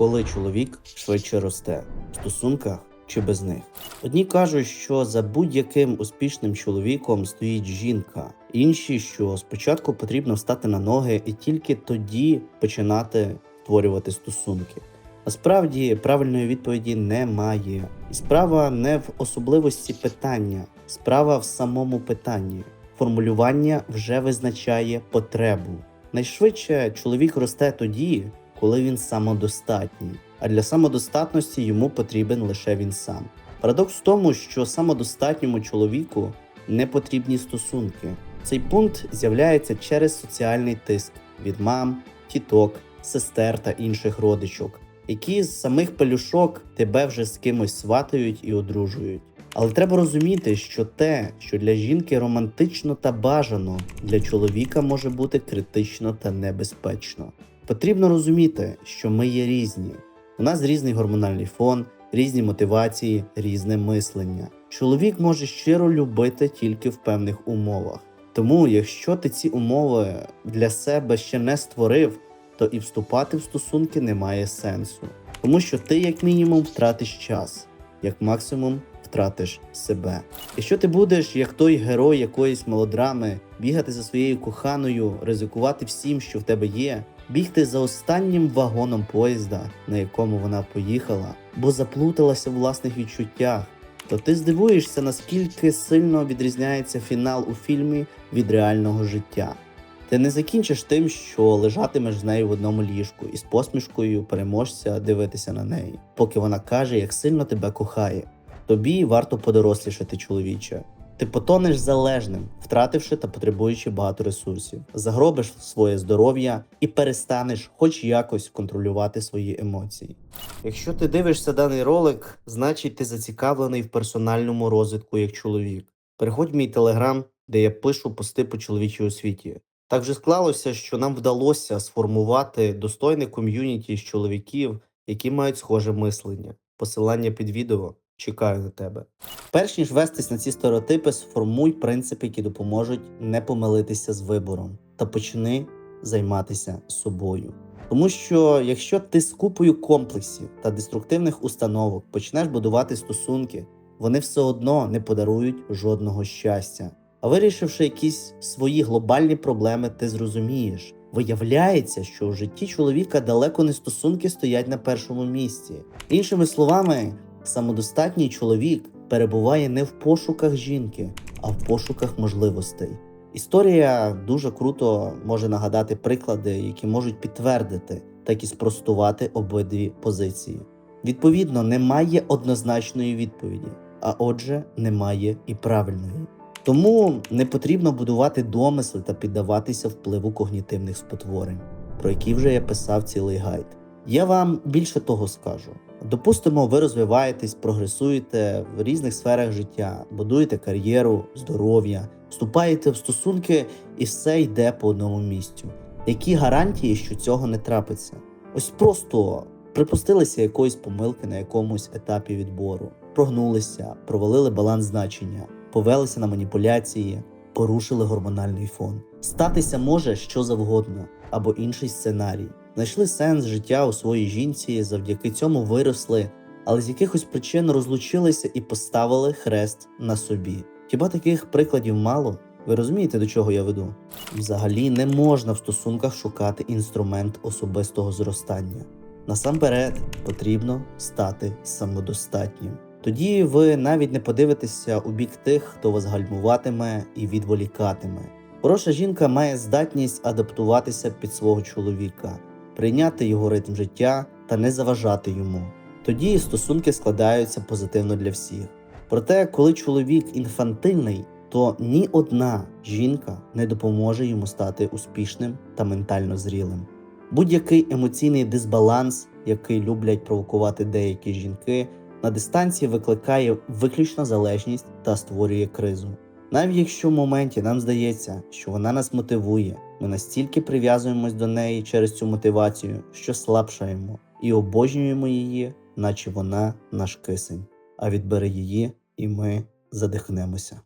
коли чоловік швидше росте в стосунках чи без них. Одні кажуть, що за будь-яким успішним чоловіком стоїть жінка, інші, що спочатку потрібно встати на ноги і тільки тоді починати створювати стосунки. Насправді правильної відповіді немає. І справа не в особливості питання, справа в самому питанні. Формулювання вже визначає потребу. Найшвидше чоловік росте тоді, коли він самодостатній, а для самодостатності йому потрібен лише він сам. Парадокс в тому, що самодостатньому чоловіку не потрібні стосунки. Цей пункт з'являється через соціальний тиск від мам, тіток, сестер та інших родичок, які з самих пелюшок тебе вже з кимось сватають і одружують. Але треба розуміти, що те, що для жінки романтично та бажано, для чоловіка може бути критично та небезпечно. Потрібно розуміти, що ми є різні. У нас різний гормональний фон, різні мотивації, різне мислення. Чоловік може щиро любити тільки в певних умовах. Тому, якщо ти ці умови для себе ще не створив, то і вступати в стосунки немає сенсу. Тому що ти, як мінімум, втратиш час, як максимум втратиш себе. Якщо ти будеш як той герой якоїсь мелодрами, бігати за своєю коханою, ризикувати всім, що в тебе є, бігти за останнім вагоном поїзда, на якому вона поїхала, бо заплуталася в власних відчуттях, то ти здивуєшся, наскільки сильно відрізняється фінал у фільмі від реального життя. Ти не закінчиш тим, що лежатимеш з нею в одному ліжку і з посмішкою переможця дивитися на неї, поки вона каже, як сильно тебе кохає. Тобі варто подорослішати, чоловіче. Ти потонеш залежним, втративши та потребуючи багато ресурсів, загробиш своє здоров'я і перестанеш хоч якось контролювати свої емоції. Якщо ти дивишся даний ролик, значить ти зацікавлений в персональному розвитку як чоловік. Переходь в мій телеграм, де я пишу пости по чоловічій освіті. Так вже склалося, що нам вдалося сформувати достойне ком'юніті з чоловіків, які мають схоже мислення. Посилання під відео. Чекаю на тебе. Перш ніж вестись на ці стереотипи, сформуй принципи, які допоможуть не помилитися з вибором, та почни займатися собою. Тому що якщо ти з купою комплексів та деструктивних установок почнеш будувати стосунки, вони все одно не подарують жодного щастя. А вирішивши якісь свої глобальні проблеми, ти зрозумієш. Виявляється, що у житті чоловіка далеко не стосунки стоять на першому місці. Іншими словами, самодостатній чоловік перебуває не в пошуках жінки, а в пошуках можливостей. Історія дуже круто може нагадати приклади, які можуть підтвердити, так і спростувати обидві позиції. Відповідно, немає однозначної відповіді, а отже, немає і правильної. Тому не потрібно будувати домисли та піддаватися впливу когнітивних спотворень, про які вже я писав цілий гайд. Я вам більше того скажу. Допустимо, ви розвиваєтесь, прогресуєте в різних сферах життя, будуєте кар'єру, здоров'я, вступаєте в стосунки і все йде по одному місцю. Які гарантії, що цього не трапиться? Ось просто припустилися якоїсь помилки на якомусь етапі відбору, прогнулися, провалили баланс значення, повелися на маніпуляції, порушили гормональний фон. Статися може що завгодно або інший сценарій. Знайшли сенс життя у своїй жінці, завдяки цьому виросли, але з якихось причин розлучилися і поставили хрест на собі. Хіба таких прикладів мало? Ви розумієте, до чого я веду? Взагалі не можна в стосунках шукати інструмент особистого зростання. Насамперед потрібно стати самодостатнім. Тоді ви навіть не подивитеся у бік тих, хто вас гальмуватиме і відволікатиме. Хороша жінка має здатність адаптуватися під свого чоловіка, прийняти його ритм життя та не заважати йому. Тоді стосунки складаються позитивно для всіх. Проте, коли чоловік інфантильний, то ні одна жінка не допоможе йому стати успішним та ментально зрілим. Будь-який емоційний дисбаланс, який люблять провокувати деякі жінки, на дистанції викликає виключно залежність та створює кризу. Навіть якщо в моменті нам здається, що вона нас мотивує, ми настільки прив'язуємось до неї через цю мотивацію, що слабшаємо і обожнюємо її, наче вона наш кисень, а відбери її, і ми задихнемося.